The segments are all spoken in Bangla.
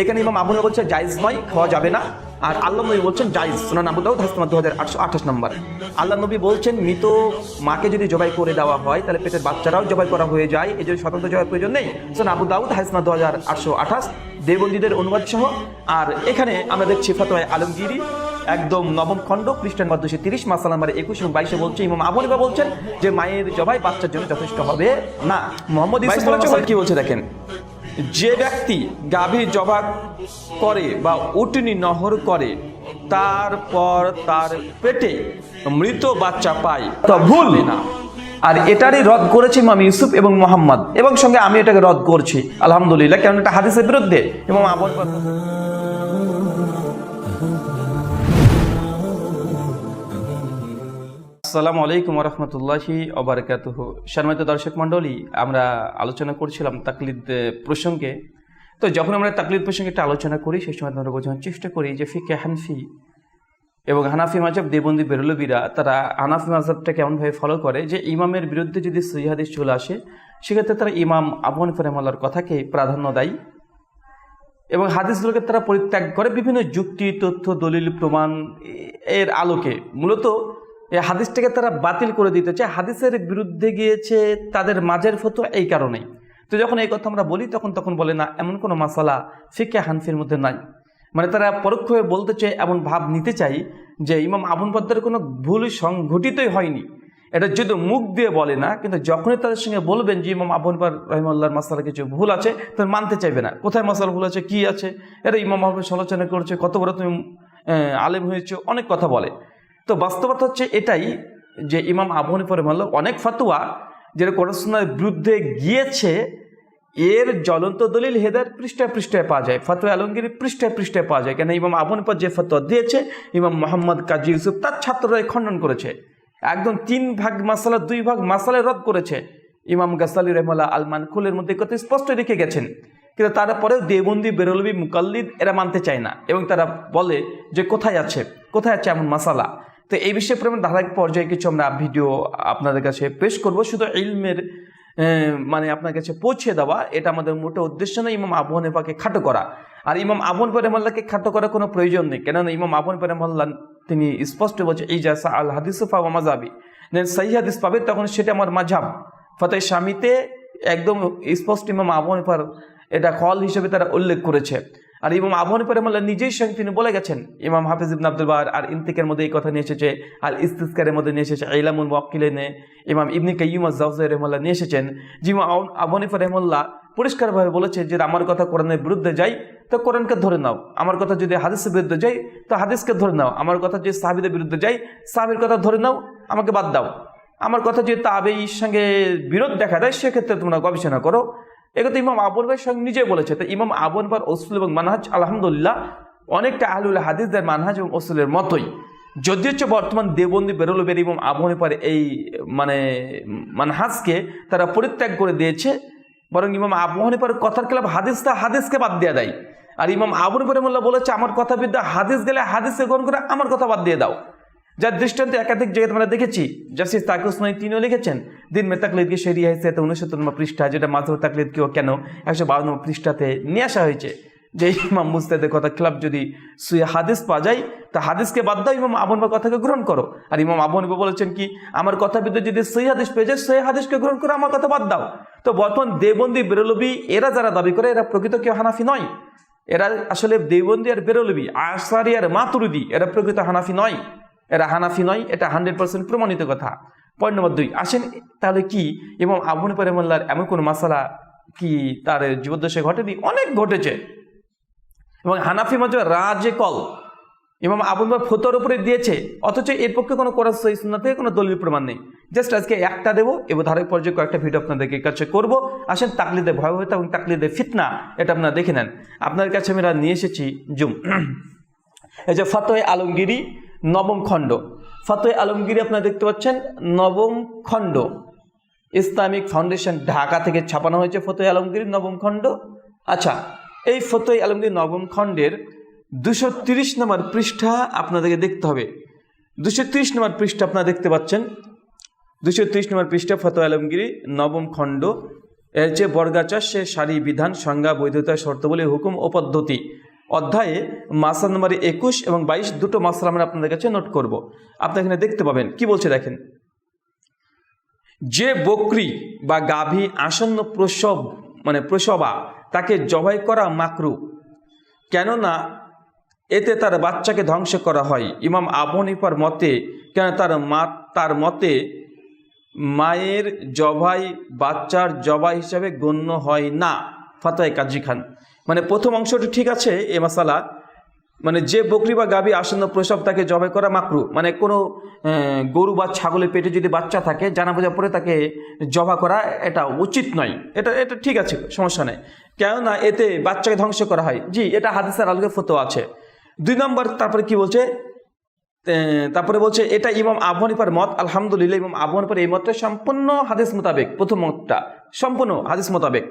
এখানে ইমাম আবু বলছে জায়েজ নয় খাওয়া যাবে না। আর আল্লাহ নবী বলছেন জায়েজ। সুনান আবু দাউদ হাদিস নম্বর দু হাজার আটশো আঠাশ নম্বর। আল্লাহ নবী বলছেন মৃত মাকে যদি জবাই করে দেওয়া হয় তাহলে পেটের বাচ্চারাও জবাই করা হয়ে যায়। এই জন্য স্বতন্ত্র জবাই প্রয়োজন নেই। সুনান আবু দাউদ নম্বর দু হাজার আটশো আঠাশ দেবন্দীদের অনুবাদ সহ। আর এখানে আমরা দেখছি ফতোয় আলমগিরি একদম নবম খণ্ড খ্রিস্টান বা দুশো তিরিশ মাসাল নাম্বার একুশ এবং বাইশে বলছে ইমাম আবু হানিফা বলছেন যে মায়ের জবাই বাচ্চার জন্য যথেষ্ট হবে না। মোহাম্মদ ইসলাম কি বলছে দেখেন? যে ব্যক্তি গাভী জবা করে বা উটনি নহর করে তারপর তার পেটে মৃত বাচ্চা পায়, তা ভুল। না আর এটারই রদ করেছে মামি ইউসুফ এবং মোহাম্মদ। এবং সঙ্গে আমি এটাকে রদ করছি, আলহামদুলিল্লাহ কেন এটা হাদিসের বিরুদ্ধে। এবং আবল আসসালামু আলাইকুম রহমতুল্লাহি অবরাকাতুহ সম্মানিত দর্শক মণ্ডলী, আমরা আলোচনা করছিলাম তাকলিদ প্রসঙ্গে। তো যখন আমরা তাকলিদ প্রসঙ্গে একটা আলোচনা করি, সেই সময় আমরা বোঝানোর চেষ্টা করি যে ফিকে হানফি এবং হানাফি মাজাব দেবন্দি বেরলবিরা, তারা হানাফি মাজাবটা কেমনভাবে ফলো করে যে ইমামের বিরুদ্ধে যদি সহিহাদিস চলে আসে, সেক্ষেত্রে তারা ইমাম আবু হানিফা কথাকে প্রাধান্য দেয়। এবং হাদিসগুলোকে তারা পরিত্যাগ করে বিভিন্ন যুক্তি, তথ্য, দলিল, প্রমাণ এর আলোকে। মূলত এই হাদিসটাকে তারা বাতিল করে দিতে চায়। হাদিসের বিরুদ্ধে গিয়েছে, তাদের মাঝের ফতো এই কারণেই। তো যখন এই কথা আমরা বলি, তখন তখন বলে, না, এমন কোনো মাসালা ফিকে হানফির মধ্যে নাই। মানে তারা পরোক্ষভাবে বলতে চায়, এমন ভাব নিতে চাই যে ইমাম আবুন পদ্মার কোনো ভুল সংঘটিতই হয়নি। এটা যদি মুখ দিয়ে বলে না, কিন্তু যখনই তাদের সঙ্গে বলবেন যে ইমাম আবুন পার রহিমুল্লাহর মাসালা কিছু ভুল আছে তখন মানতে চাইবে না। কোথায় মাসালা ভুল আছে, কি আছে? এটা ইমাম আবুল সমালোচনা করছে, কত বড় তুমি আলেম হয়েছে, অনেক কথা বলে। তো বাস্তবতা হচ্ছে এটাই যে ইমাম আবু হানিফা রহমাল্লাহ অনেক ফাতুয়া যেটা কোরআনের বিরুদ্ধে গিয়েছে, এর জ্বলন্ত দলিল হেদার পৃষ্ঠায় পৃষ্ঠায় পাওয়া যায়, ফতোয়া আলমগীর পৃষ্ঠায় পৃষ্ঠায় পাওয়া যায়। কেন ইমাম আবু হানিফা যে ফতোয়া দিয়েছে, ইমাম মোহাম্মদ কাজী ইউসুফ তার ছাত্ররা খণ্ডন করেছে। একদম তিন ভাগ মাসালা, দুই ভাগ মাসালায় রদ করেছে। ইমাম গাসালি রহমাল্লাহ আলমান খুলের মধ্যে কথা স্পষ্ট রেখে গেছেন। কিন্তু তারপরেও দেবন্দি বেরলবি, মুকাল্লিদ এরা মানতে চায় না এবং তারা বলে যে কোথায় আছে কোথায় আছে এমন মাসালা? তো এই বিষয়ে প্রেমের ধারাবাহিক পর্যায়ে কিছু আমরা ভিডিও আপনাদের কাছে পেশ করব। শুধু ইলমের মানে আপনার কাছে পৌঁছে দেওয়া, এটা আমাদের মোটো উদ্দেশ্য নয়, ইমাম আবু হানিফাকে খাটো করা। আর ইমাম আবুন পেরেমাল্লাকে খাটো করার কোনো প্রয়োজন নেই। কেননা ইমাম আবুন পেরেমাল্লা তিনি স্পষ্ট বলছে এই জাসা আল হাদিসুফা মাজাবি দেন সহি হাদিস পাবে, তখন সেটা আমার মাঝাব ফতে স্বামীতে একদম স্পষ্ট ইমাম আবু হানিফার এটা কল হিসেবে তারা উল্লেখ করেছে। আর ইমাম আবু হানিফা নিজেই সঙ্গে তিনি বলে গেছেন, ইমাম হাফিজ ইবন আব্দুল আর ইন্তিকের মধ্যে এই কথা নিয়ে এসেছে আল ইস্তিস্কারের মধ্যে নিয়ে এসেছে, ইলামুল ওয়াকিলেনে ইমাম ইবনি কাইয়ুম জাউজাই রহমাল্লাহ নিয়ে এসেছেন, যে ইমাম আবু- পরিষ্কারভাবে বলেছে যে আমার কথা কোরআনের বিরুদ্ধে যাই, তো কোরআনকে ধরে নাও। আমার কথা যদি হাদিসের বিরুদ্ধে যাই, তো হাদিসকে ধরে নাও। আমার কথা যদি সাহাবিদের বিরুদ্ধে যাই, সাহাবির কথা ধরে নাও, আমাকে বাদ দাও। আমার কথা যদি তাবেই সঙ্গে বিরোধ দেখা দেয়, সেক্ষেত্রে তোমরা গবেষণা করো। এগুলো ইমাম আবুল ভাইয়ের সঙ্গে নিজে বলেছে। তো ইমাম আবুল ভাই ওসুল এবং মানহাজ, আলহামদুলিল্লাহ, অনেকটা আহলুল হাদিসদের মানহাজ এবং ওসুলের মতোই। যদি হচ্ছে বর্তমান দেবন্দি বেরোলো বের এবং আবু হানিফার এই মানে মানহাজকে তারা পরিত্যাগ করে দিয়েছে, বরং ইমাম আবু হানিফার কথার খেলাফ হাদিসটা হাদিসকে বাদ দিয়ে দেয়। আর ইমাম আবু হানিফার বলেছে, আমার কথা বিদ্যা, হাদিস গেলে হাদিসকে গ্রহণ করে আমার কথা বাদ দিয়ে দাও। যার দৃষ্টান্ত একাধিক জায়গায় আমরা দেখেছি। জাস্টিস তাকে তিনিও লিখেছেন দিন মে তাকলিদকে সেরিয়া হয়েছে উনিশশো নম্বর পৃষ্ঠা, যেটা মাঝর তাকলিদকেও কেন একশো বারো নম্বর পৃষ্ঠাতে নিয়ে আসা হয়েছে। যে ইমাম মুস্তাদের কথা খেলাফ যদি সুয়ে হাদিস পাওয়া যায়, তা হাদিসকে বাদ দাও, ইমাম আবনবার কথাকে গ্রহণ করো। আর ইমাম আবনবা বলেছেন কি, আমার কথা বিদ্যুৎ যদি সহি হাদিস পেয়ে যায়, সহি হাদিসকে গ্রহণ করো আমার কথা বাদ দাও। তো বর্তমান দেবন্দি বেরলবি, এরা যারা দাবি করে, এরা প্রকৃত কেউ হানাফি নয়। এরা আসলে দেবন্দি আর বেরলবি আসারি আর মাতুরুদি, এরা প্রকৃত হানাফি নয়। এরা হানাফি নয়, এটা হান্ড্রেড পার্সেন্ট প্রমাণিত কথা। পয়েন্ট নম্বর দুই, আসেন তাহলে কি? এবং আবুন পেরেমাল্লার এমন কোনো মাসালা কি তার জীবদ্দশে ঘটেনি? অনেক ঘটেছে। এবং হানাফি মজা রাজে কল। ইমাম আবুল বা ফতোর উপরে দিয়েছে। অথচ এর পক্ষে কোনো কোরআন সহি সুন্নাহ থেকে কোনো দলিল প্রমাণ নেই। জাস্ট আজকে একটা দেবো এবং ধারক পর্যায়ে কয়েকটা ভিডিও আপনাদেরকে কাছে করব। আসেন তাকলিদে ভয়াবহতা এবং তাকলিদে ফিতনা, এটা আপনারা দেখে নেন। আপনার কাছে আমরা নিয়ে এসেছি জুম। এই যে ফতোয় আলমগিরি নবম খণ্ড। ফতোয় আলমগিরি আপনারা দেখতে পাচ্ছেন, নবম খণ্ড। ইসলামিক ফাউন্ডেশন ঢাকা থেকে ছাপানো হয়েছে ফতোয় আলমগিরি, নবম খণ্ড। আচ্ছা এই ফতোয় আলমগিরি, নবম খণ্ডের দুশো তিরিশ নম্বর পৃষ্ঠা আপনাদেরকে দেখতে হবে। দুশো তিরিশ নম্বর পৃষ্ঠা আপনারা দেখতে পাচ্ছেন। দুশো তিরিশ নম্বর পৃষ্ঠা, ফতোয় আলমগিরি, নবম খণ্ড। এর যে বর্গাচার সে সারি বিধান, সংজ্ঞা, বৈধতা, শর্তাবলী, হুকুম ও পদ্ধতি। অধ্যায়ে মাসা নম্বর একুশ এবং বাইশ, দুটো মাসলা আমরা আপনাদের কাছে নোট করব। আপনি এখানে দেখতে পাবেন, কি বলছে দেখেন? যে বকরি বা গাভী আসন্ন প্রসব মানে প্রসবা, তাকে জবাই করা মাকরু, কেননা এতে তার বাচ্চাকে ধ্বংস করা হয়। ইমাম আবু হানিফার মতে, কেন তার মা, তার মতে মায়ের জবাই, বাচ্চার জবাই হিসাবে গণ্য হয় না। ফাতায় কাজী খান। মানে প্রথম অংশটি ঠিক আছে এ মশালা মানে যে বকরি বা গাভী আসন্ন প্রসব তাকে জবাই করা মাকরু। মানে কোনো গরু বা ছাগলের পেটে যদি বাচ্চা থাকে জানা বোঝা পরে তাকে জবা করা এটা উচিত নয়। এটা এটা ঠিক আছে, সমস্যা নেই। কেননা এতে বাচ্চাকে ধ্বংস করা হয়। জি, এটা হাদিসের আলোকে ফতো আছে। দুই নম্বর, তারপরে কি বলছে? তারপরে বলছে, এটা ইমাম আবু হানিফার মত, আলহামদুলিল্লাহ, ইমাম আবু হানিফার এই মতটা সম্পূর্ণ হাদিস মোতাবেক। প্রথম মতটা, সম্পূর্ণ হাদিস মোতাবেক।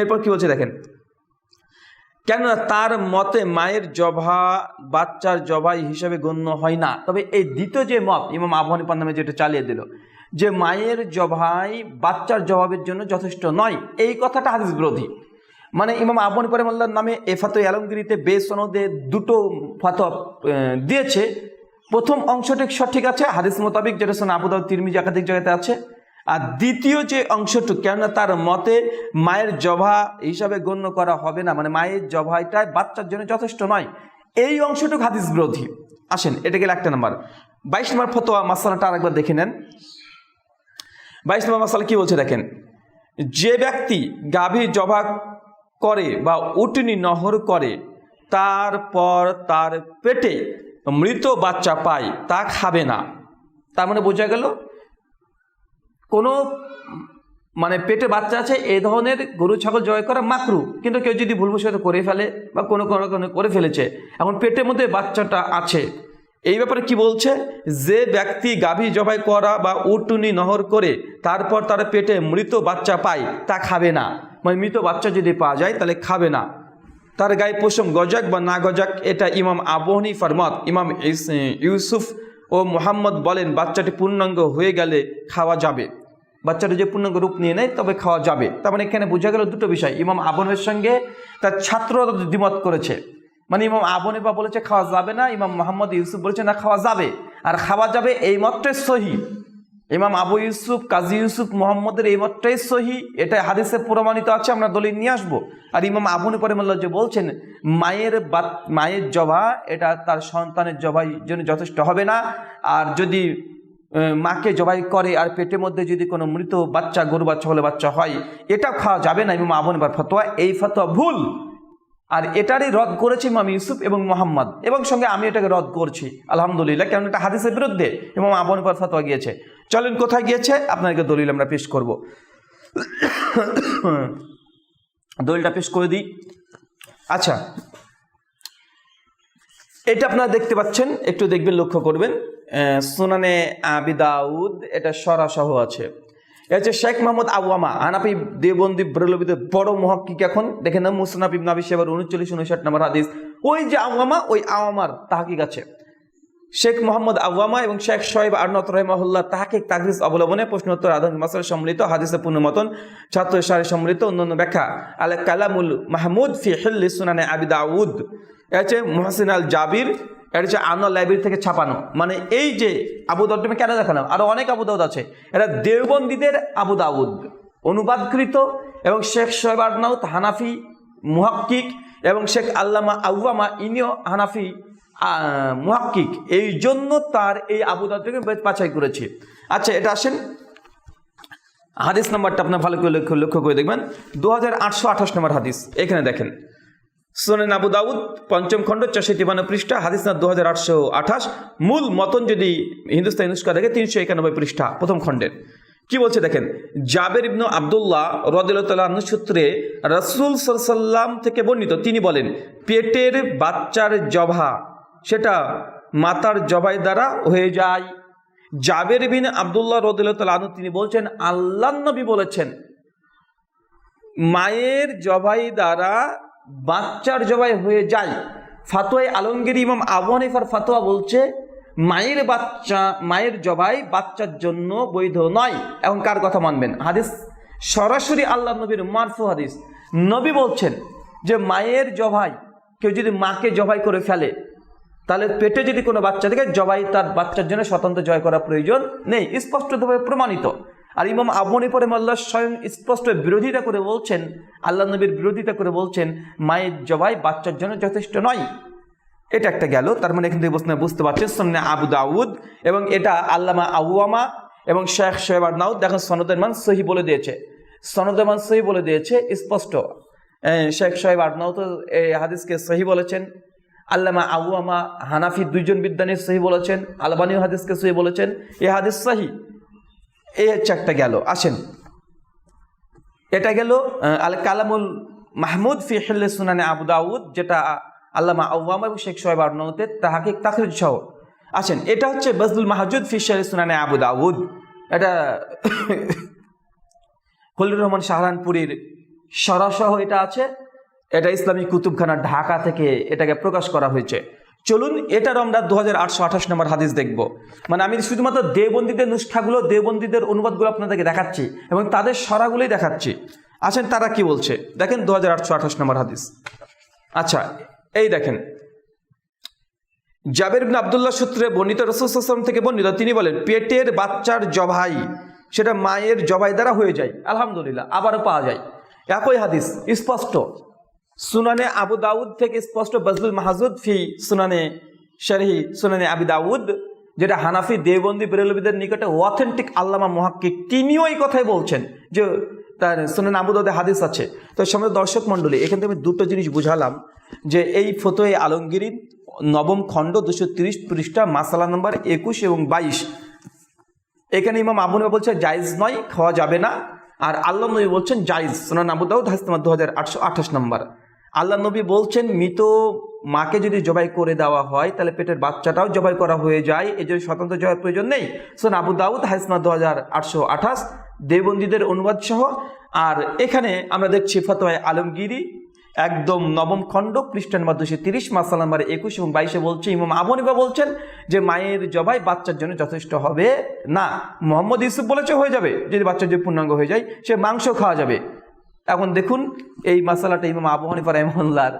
এরপর কি বলছে দেখেন? কেননা তার মতে মায়ের জভা বাচ্চার জবাই হিসেবে গণ্য হয় না। তবে এই দ্বিতীয় যে মত ইমাম আবু হানিফার নামে যেটা চালিয়ে দিল যে মায়ের জবাই বাচ্চার জবাবের জন্য যথেষ্ট নয় এই কথাটা হাদিস বিরোধী। মানে ইমাম আবু হানিফার মোল্লার নামে এ ফাতোয়া আলমগিরিতে বেসনদে দুটো আহ, দিয়েছে। প্রথম অংশটি সঠিক আছে হাদিস মোতাবিক যেটা শোনা আবুদাউ তিরমিজ একাধিক জায়গাতে আছে। আর দ্বিতীয় যে অংশটুকু, কেননা তার মতে মায়ের জভা হিসাবে গণ্য করা হবে না মানে মায়ের জভাইটাই বাচ্চার জন্য যথেষ্ট নয়। এই অংশটুকু হাদিস বিরোধী। আসেন, এটা গেলে একটা নাম্বার। বাইশ নম্বর ফতোয়া, মাসালাটা আরেকবার দেখে নেন। বাইশ নম্বর মাসালা কি বলছে দেখেন? যে ব্যক্তি গাভী জভা করে বা উটনি নহর করে, তারপর তার পেটে মৃত বাচ্চা পায়, তা খাবে না। তার মানে বোঝা গেল কোনো মানে পেটে বাচ্চা আছে এই ধরনের গরু, ছাগল জয় করা মাকরু। কিন্তু কেউ যদি ভুলবশত করে ফেলে বা কোনো কোনো কোনো করে ফেলেছে। এখন পেটের মধ্যে বাচ্চাটা আছে। এই ব্যাপারে কি বলছে? যে ব্যক্তি গাভী জবাই করা বা উটুনি নহর করে তারপর তার পেটে মৃত বাচ্চা পায়, তা খাবে না। মানে মৃত বাচ্চা যদি পাওয়া যায়, তাহলে খাবে না। তার গায়ে পশম গজাক বা না গজাক, এটা ইমাম আবু হানিফার মত। ইমাম ইউসুফ ও মোহাম্মদ বলেন, বাচ্চাটি পূর্ণাঙ্গ হয়ে গেলে খাওয়া যাবে। বাচ্চাটা যে পূর্ণাঙ্গ রূপ নিয়ে নেয়, তবে খাওয়া যাবে। তার মানে এখানে বোঝা গেল দুটো বিষয়। ইমাম আবনের সঙ্গে তার ছাত্ররা দ্বিমত করেছে। মানে ইমাম আবনিফা বলেছে, খাওয়া যাবে না। ইমাম মোহাম্মদ ইউসুফ বলেছে, না, খাওয়া যাবে। আর খাওয়া যাবে এই মতটাই সহি। ইমাম আবু ইউসুফ, কাজী ইউসুফ মোহাম্মদের এই মতটাই সহি। এটা হাদিসে প্রমাণিত আছে, আমরা দলিল নিয়ে আসব। আর ইমাম আবুনি পরিমল্লা যে বলছেন, মায়ের বা মায়ের জবা, এটা তার সন্তানের জবাই জন্য যথেষ্ট হবে না। আর যদি মাকে জবাই করে আর পেটের মধ্যে যদি কোনো মৃত বাচ্চা, গরু বাচ্চা হলে বাচ্চা হয়, এটা খাওয়া যাবে না ইমাম আবনিবার ফতোয়া। এই ফতোয়া ভুল। আর এটারই রদ করেছে ইমাম ইউসুফ এবং মোহাম্মদ। এবং সঙ্গে আমি এটাকে রদ করছি, আলহামদুলিল্লাহ কেন এটা হাদিসের বিরুদ্ধে ইমাম এবং আবনিবার ফতোয়া গিয়েছে। চলেন, কোথায় গিয়েছে? আপনাকে দলিল আমরা পেশ করব। দলিলটা পেশ করে দিই। আচ্ছা এটা আপনারা দেখতে পাচ্ছেন, একটু দেখবেন, লক্ষ্য করবেন। সুনানে আবি দাউদ, এটা সরাসহ আছে। এ হচ্ছে শেখ মোহাম্মদ আওয়ামা আনাপি দেবন্দি ব্রলবিদের বড় মহাক্কিক এখন। দেখে না মুসনাফ ইবন সেবার উনচল্লিশ, উনষাট নম্বর হাদিস। ওই যে আওয়ামা, ওই আওয়ামার তাহাকিক আছে। শেখ মোহাম্মদ আওয়ামা এবং শেখ শোয়েব আরনত রহমাহুল্লাহ তাহাকিক তাকরিস অবলম্বনে প্রশ্নোত্তর আধুনিক মাসাল সম্মিলিত, হাদিসে পূর্ণমতন ছাত্র সারি সম্মিলিত অন্যান্য ব্যাখ্যা। আল কালামুল মাহমুদ ফি হিল্লি সুনানে আবি দাউদ। এটা হচ্ছে মোহাসিন আল জাবির এটা হচ্ছে আনোয়া লাইব্রেরি থেকে ছাপানো। মানে এই যে আবু দাউদ আমি কেন দেখালাম? আরও অনেক আবু দাউদ আছে। এটা দেওবন্দীদের আবু দাউদ। অনুবাদকৃত এবং শেখ শোয়েব আরনাউত হানাফি মুহাক্কিক এবং শেখ আল্লামা আউয়ামা, ইনিও হানাফি মুহাক্কিক। এই জন্য তার এই আবু দাউদকে বাছাই করেছে। আচ্ছা এটা আসেন। হাদিস নাম্বারটা আপনার ভালো করে লক্ষ্য লক্ষ্য করে দেখবেন। দু হাজার আটশো আঠাশ নম্বর হাদিস। এখানে দেখেন। সোনেন আবু দাউদ, পঞ্চম খণ্ড চারশো তিপান্ন পৃষ্ঠা, হাদিস না দু হাজার আটশো আঠাশ। মূল মতন যদি হিন্দুস্তান নুস্কা দেখে, তিনশো একানব্বই পৃষ্ঠা, প্রথম খণ্ডের। কি বলছে দেখেন? জাবের ইবনু আবদুল্লাহ রদিল্লাহ সূত্রে রসুল সাল্লাম থেকে বর্ণিত, তিনি বলেন, পেটের বাচ্চার জভা সেটা মাতার জবাই দ্বারা হয়ে যায়। জাবের বিন আবদুল্লাহ রদিল্লাহ তিনি বলছেন আল্লাহ নবী বলেছেন, মায়ের জবাই দ্বারা বাচ্চার জবাই হয়ে যায়। ফাতোয়াই আলমগীর ইমাম আবু হানিফার ফাতোয়া বলছে, মায়ের বাচ্চা, মায়ের জবাই বাচ্চার জন্য বৈধ নয়। এখন কার কথা মানবেন? হাদিস সরাসরি আল্লাহ নবীর মারফু হাদিস। নবী বলছেন যে, মায়ের জবাই, কেউ যদি মাকে জবাই করে ফেলে, তাহলে পেটে যদি কোনো বাচ্চা থেকে, জবাই তার বাচ্চার জন্য স্বতন্ত্র জয় করা প্রয়োজন নেই। স্পষ্টভাবে প্রমাণিত। আর ইমাম আবনি পরে মাল্লা স্বয়ং স্পষ্ট বিরোধিতা করে বলছেন, আল্লাহ নবীর বিরোধিতা করে বলছেন, মায়ের জবাই বাচ্চার জন্য যথেষ্ট নয়। এটা একটা গেল, তার মানে এখান থেকে বুঝতে বুঝতে পারছেন, সন্নে আবু দাউদ এবং এটা আল্লামা আউয়ামা এবং শেখ শোয়েব নাউদ, দেখেন সনদের মান সহি বলে দিয়েছে। সনদের মান সহি বলে দিয়েছে, স্পষ্ট। শেখ শোয়েব আদনাউ তো এই হাদিসকে সহি বলেছেন, আল্লামা আউয়ামা হানাফি দুইজন বিদ্যানী সহি বলেছেন আলবানীয় হাদিসকে সহি বলেছেন, এ হাদিস সহি। এই হচ্ছে একটা গেল, আসেন। এটা গেল আল কালামুল মাহমুদ ফি হিল্লে সুনানে আবু দাউদ, যেটা আল্লামা আউয়ামা এবং শেখ সোহেব আরনৌতে তাহাকে তাকরিজ সহ। আছেন এটা হচ্ছে বজলুল মাহজুদ ফি শারি সুনানে আবু দাউদ। এটা খলিলুর রহমান শাহরানপুরীর সরাসহ এটা আছে। এটা ইসলামী কুতুবখানা ঢাকা থেকে এটাকে প্রকাশ করা হয়েছে। চলুন এটার আমরা দু হাজার আটশো আঠাশ নম্বর হাদিস দেখব। মানে আমি শুধুমাত্র দেবন্দীদের নুস্খাগুলো দেবন্দীদের অনুবাদগুলো আপনাদেরকে দেখাচ্ছি এবং তাদের সরাগুলোই দেখাচ্ছি। আছেন তারা কি বলছে? দেখেন দু হাজার আটশো আঠাশ নম্বর হাদিস। আচ্ছা এই দেখেন। জাবের বিন আবদুল্লাহ সূত্রে বর্ণিত রসুলাম থেকে বর্ণিত, তিনি বলেন, পেটের বাচ্চার জবাই, সেটা মায়ের জবাই দ্বারা হয়ে যায়। আলহামদুলিল্লাহ, আবারও পাওয়া যায়। একই হাদিস, স্পষ্ট। সুনানে আবু দাউদ থেকে স্পষ্ট বজলুল মাহাজুদ ফি সুনানে শারহি সুনানে আবি দাউদ, যেটা হানাফি দেবন্দি বেরলবিদের নিকটে অথেন্টিক আল্লামা মহাক্কিক তিনিও এই কথাই বলছেন যে তার সুনান আবু দাউদে হাদিস আছে। তো সময় দর্শক মণ্ডলী, এখান থেকে আমি দুটো জিনিস বুঝালাম যে এই ফতোয় আলমগিরির নবম খণ্ড দুশো তিরিশ পৃষ্ঠা, মাসালা নম্বর একুশ এবং বাইশ। এখানে ইমাম আবু নবী বলছে জায়েজ নয়, খাওয়া যাবে না। আর আল্লাহ নবী বলছেন, জায়েজ। সোনান আবু দাউদ হাদিস দু হাজার আটশো আঠাশ নম্বর। আল্লাহ নবী বলছেন, মৃত মাকে যদি জবাই করে দেওয়া হয়, তাহলে পেটের বাচ্চাটাও জবাই করা হয়ে যায়। এই জন্য স্বতন্ত্র জবাইয়ের প্রয়োজন নেই। সোন আবু দাউদ নম্বর দু হাজার আটশো আঠাশ, দেবন্দীদের অনুবাদ সহ। আর এখানে আমরা দেখছি ফতোয় আলমগিরি, একদম নবম খণ্ড খ্রিস্টান দুশো তিরিশ, মাসাল নম্বর একুশ এবং বাইশে বলছে, ইমাম আবনিবা বলছেন যে, মায়ের জবাই বাচ্চার জন্য যথেষ্ট হবে না। মোহাম্মদ ইউসুফ বলেছে, হয়ে যাবে। যদি বাচ্চার যদি পূর্ণাঙ্গ হয়ে যায়, সে মাংস খাওয়া যাবে। এখন দেখুন, এই মাসালাটা ইমাম আবু হানিফা রহমুল্লার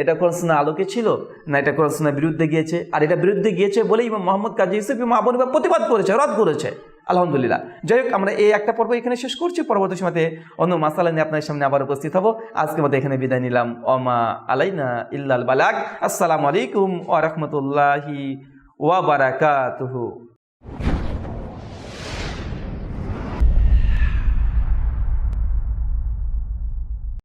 এটা কোরআন আলোকে ছিল, না এটা কোরআন বিরুদ্ধে গিয়েছে? আর এটা বিরুদ্ধে গিয়েছে বলে ইমাম মোহাম্মদ কাজী ইউসুফ, ইমাম আবু হানিফা প্রতিবাদ করেছে, রদ করেছে। আলহামদুলিল্লাহ। যাই হোক, আমরা এই একটা পর্ব এখানে শেষ করছি। পরবর্তী সময়তে অন্য মাসালা নিয়ে আপনার সামনে আবার উপস্থিত হব। আজকে মতো এখানে বিদায় নিলাম। অমা আলাইনা ইল্লাল বালাক আসসালামু আলাইকুম ওয়া রাহমাতুল্লাহি ওয়া বারাকাতুহু।